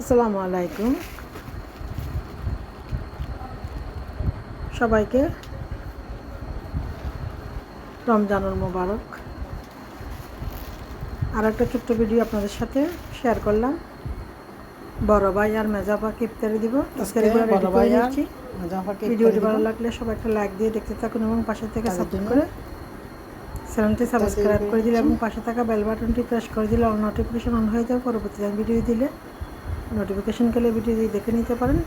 আসসালামু আলাইকুম। সবাইকে রমজানুল মোবারক। আর একটা ছোট্ট ভিডিও আপনাদের সাথে শেয়ার করলাম। বড় ভাই আর মেজাপা ইফতারি দিব। ভিডিওটি ভালো লাগলে সবাই একটা লাইক দিয়ে দেখতে থাকুন এবং পাশে থেকে সাবস্ক্রাইব করে চ্যানেলটি সাবস্ক্রাইব করে করে দিলে এবং পাশে থাকা বেল বাটনটি প্রেস করে দিলে অল নোটিফিকেশন অন হয়ে যাবে পরবর্তী ভিডিও দিলে নোটিফিকেশন গেলে ভিডিও দেখে নিতে পারেন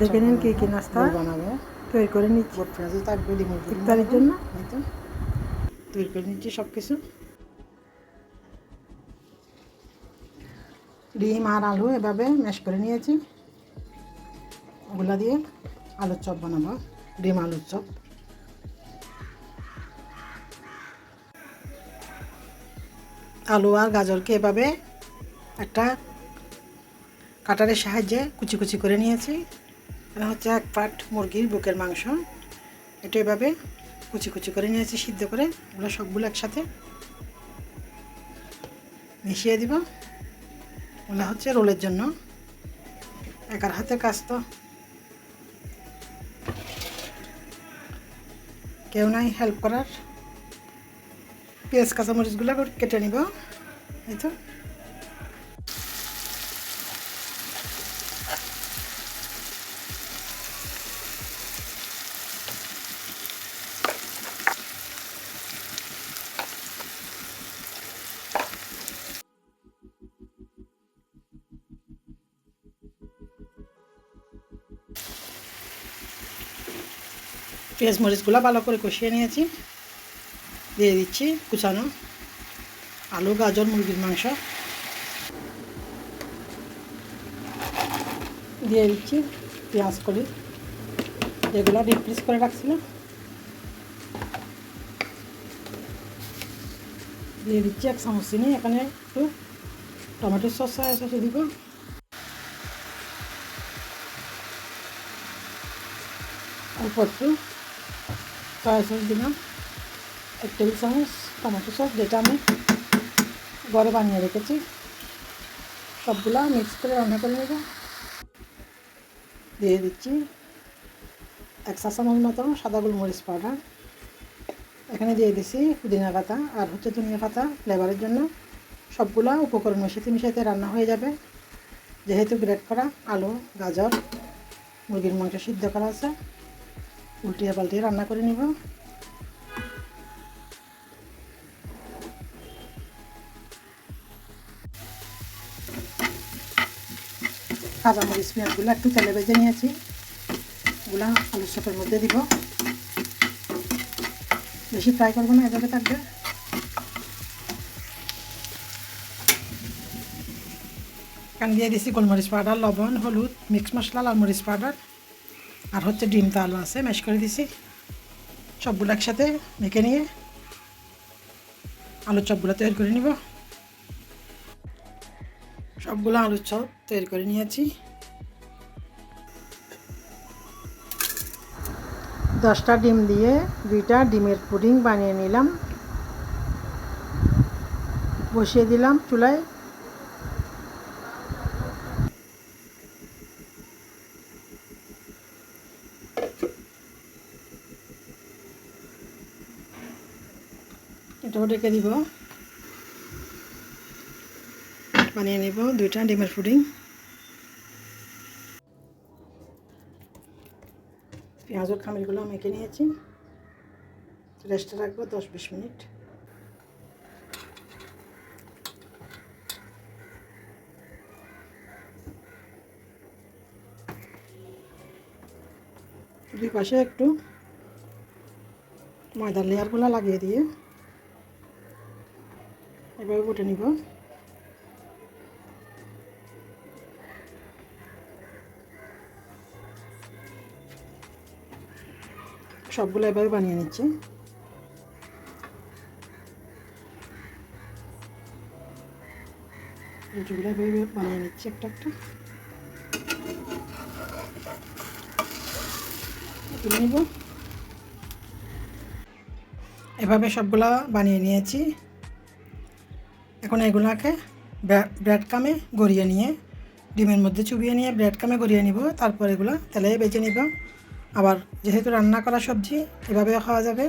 দেখে নিন কী কী নাস্তা বানাবো তৈরি করে নিচ্ছি ডিম জন্য তৈরি করে নিচ্ছি সব কিছু ডিম আর আলু এভাবে ম্যাশ করে নিয়েছি ওগুলা দিয়ে আলুর চপ বানাবো ডিম আলুর চপ আলু আর গাজরকে এভাবে একটা কাটারের সাহায্যে কুচি কুচি করে নিয়েছি। এটা হচ্ছে এক পাট মুরগির বুকের মাংস। এটা এভাবে কুচি কুচি করে নিয়েছি, সিদ্ধ করে। ওগুলো সবগুলো একসাথে মিশিয়ে দিব। ওগুলো হচ্ছে রোলের জন্য। একার হাতে কাজ তো। কেউ নাই হেল্প করার। পেঁয়াজ, কাঁচামরিচগুলো কেটে নিব। এই তো। পেঁয়াজ মরিচগুলো ভালো করে কষিয়ে নিয়েছি। দিয়ে দিচ্ছি কুচানো আলু, গাজর, মুরগির মাংস। দিয়ে দিচ্ছি পেঁয়াজ কলি। যেগুলো ফ্রিজ করে রাখছিলাম। দিয়ে দিচ্ছি এক চামচ চিনি। এখানে একটু টমেটো সস সসে দিব। অল্প একটু সয়া সস দিলাম এক টেবিল চামচ টমেটো সস যেটা আমি ঘরে বানিয়ে রেখেছি। সবগুলা মিক্স করে রান্না করে নেব। দিয়ে দিচ্ছি এক চা চামচ মতো সাদা গোলমরিচ পাউডার। এখানে দিয়ে দিচ্ছি পুদিনা পাতা আর হচ্ছে ধনিয়া পাতা ফ্লেভারের জন্য। সবগুলা উপকরণ মিশাতে মিশাতে রান্না হয়ে যাবে। যেহেতু গ্রেট করা, আলু, গাজর, মুরগির মাংস সিদ্ধ করা আছে। উল্টিয়ে পাল্টিয়ে রান্না করে নিব। কাঁচামরিচ পেঁয়াজগুলো একটু তেলে ভেজে নিয়েছি। ওগুলা আলুর চপের মধ্যে দিব। বেশি ফ্রাই করব না, এভাবে থাকবে। কান দিয়ে দিছি গোলমরিচ পাউডার, লবণ, হলুদ মিক্স মশলা, লাল মরিচ পাউডার। আর হচ্ছে ডিম তো আলু আছে ম্যাশ করে দিছি। সবগুলো একসাথে মেখে নিয়ে আলুর চপগুলো তৈরি করে নিব। সবগুলো আলুর চপ তৈরি করে নিয়েছি। দশটা ডিম দিয়ে দুইটা ডিমের পুডিং বানিয়ে নিলাম। বসিয়ে দিলাম চুলায়। এটাও ডেকে দিব। বানিয়ে নেব দুইটা ডিমের পুডিং। পেঁয়াজের খামিরগুলো মেখে নিয়েছি। রেস্টে রাখব দশ বিশ মিনিট। দুই পাশে একটু ময়দার লেয়ারগুলো লাগিয়ে দিয়ে এভাবে উঠে নিব। সবগুলো এভাবে বানিয়ে নিচ্ছি। বানিয়ে নিচ্ছি একটা একটা। তুলে নিব। এভাবে সবগুলা বানিয়ে নিয়েছি। এখন এগুলাকে ব্রেড কামে গড়িয়ে নিয়ে, ডিমের মধ্যে চুবিয়ে নিয়ে ব্রেড কামে গড়িয়ে নিব, তারপর এগুলো তেলে বেজে নিব। আবার যেহেতু রান্না করা সবজি, এভাবেও খাওয়া যাবে।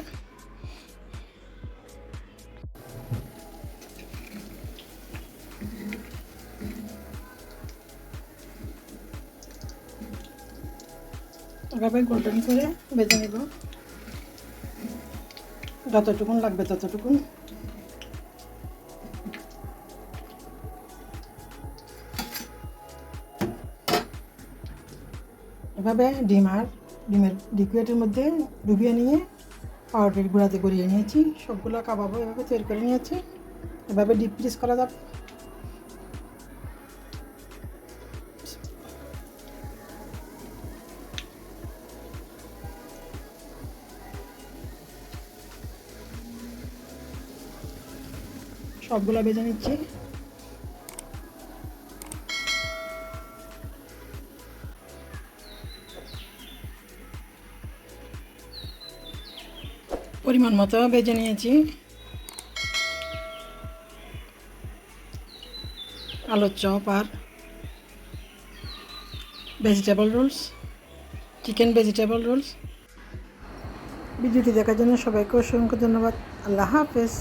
এভাবে গোল্ডেন করে বেজে নিব। যতটুকুন লাগবে ততটুকুন। এভাবে ডিম আর ডিমের লিকুইডের মধ্যে ডুবিয়ে নিয়ে পাউডার গুঁড়াতে গড়িয়ে নিয়েছি। সবগুলো কাবাবও এভাবে তৈরি করে নিয়েছি। এভাবে ডিপ ফ্রিজ করা যাবে। সবগুলো বেজে নিচ্ছি। পরিমাণ মতো বেজে নিয়েছি। আলুর চপ আর vegetable rolls chicken vegetable rolls ভিডিওটি দেখার জন্য সবাইকে অসংখ্য ধন্যবাদ। আল্লাহ হাফেজ।